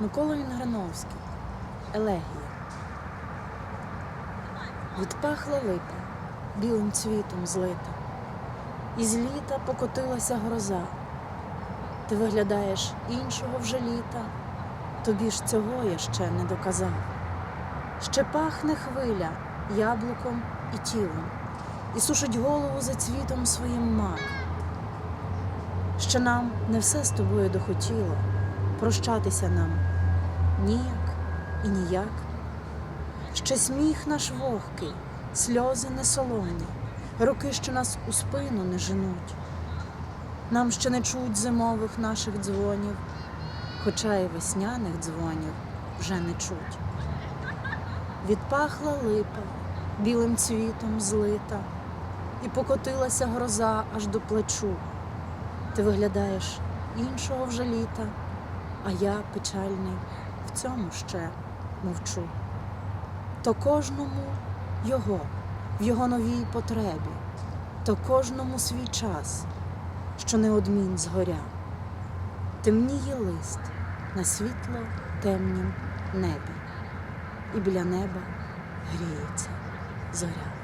Микола Інграновський. Елегія. Відпахла липа, білим цвітом злита, і з літа покотилася гроза. Ти виглядаєш іншого вже літа, тобі ж цього я ще не доказав. Ще пахне хвиля яблуком і тілом, і сушить голову за цвітом своїм мак. Ще нам не все з тобою дохотіло, прощатися нам ніяк і ніяк. Ще сміх наш вогкий, сльози не солоні, роки, що нас у спину не женуть. Нам ще не чуть зимових наших дзвонів, хоча й весняних дзвонів вже не чуть. Відпахла липа, білим цвітом злита, і покотилася гроза аж до плечу. Ти виглядаєш іншого вже літа, а я печальний в цьому ще мовчу. То кожному його, в його новій потребі, то кожному свій час, що неодмінь згоря. Темніє лист на світло темнім небі, і біля неба гріється зоря.